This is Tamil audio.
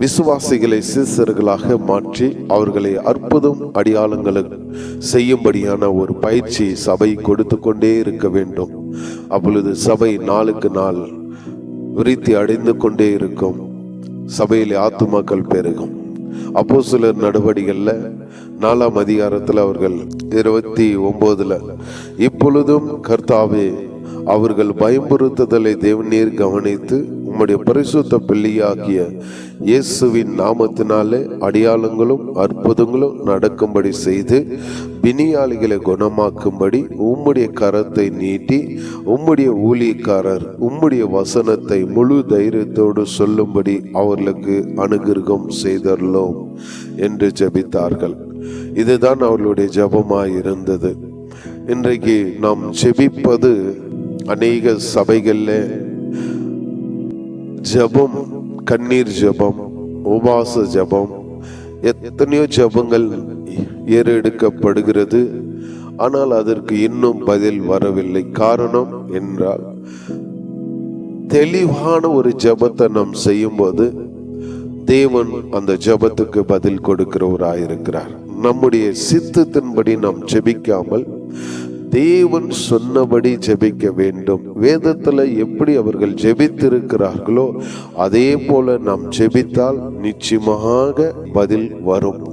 விசுவாசிகளை சீசர்களாக மாற்றி அவர்களை அற்புதம் அடையாளங்களுக்கு செய்யும்படியான ஒரு பயிற்சி சபை கொடுத்து கொண்டே இருக்க வேண்டும். அப்பொழுது சபை நாளுக்கு நாள் விருத்தி அடைந்து கொண்டே இருக்கும். சபையில் ஆத்துமாக்கள் பெருகும். அப்போ சிலர் நடவடிக்கைகள்ல நாலாம் அதிகாரத்தில் அவர்கள் இருபத்தி ஒன்பதுல இப்பொழுதும் கர்த்தாவே அவர்கள் பயம்புறுத்துதலை தேவநீர் கவனித்து உம்முடைய பரிசுத்த பிள்ளையாகிய இயேசுவின் நாமத்தினாலே அடையாளங்களும் அற்புதங்களும் நடக்கும்படி செய்து பிணியாளிகளை குணமாக்கும்படி உம்முடைய கரத்தை நீட்டி உம்முடைய ஊழியக்காரர் உம்முடைய வசனத்தை முழு தைரியத்தோடு சொல்லும்படி அவர்களுக்கு அனுகிரகம் செய்தர்லோம் என்று ஜெபித்தார்கள். இதுதான் அவர்களுடைய ஜெபமாய் இருந்தது இன்றைக்கு நாம் ஜெபிப்பது அநேக சபைகளில் ஜெபம் கண்ணீர் ஜெபம் உபாச ஜபம். எத்தனையோ ஜெபங்கள் ஏறெடுக்கப்படுகிறது. ஆனால் அதற்கு இன்னும் பதில் வரவில்லை. காரணம் என்றால் தெளிவான ஒரு ஜெபத்தை நாம் செய்யும்போது தேவன் அந்த ஜெபத்துக்கு பதில் கொடுக்கிறவராயிருக்கிறார். நம்முடைய சித்தத்தின்படி நாம் ஜெபிக்காமல் தேவன் சொன்னபடி ஜெபிக்க வேண்டும். வேதத்துல எப்படி அவர்கள் ஜெபித்திருக்கிறார்களோ அதே போல நாம் ஜெபித்தால் நிச்சயமாக பதில் வரும்.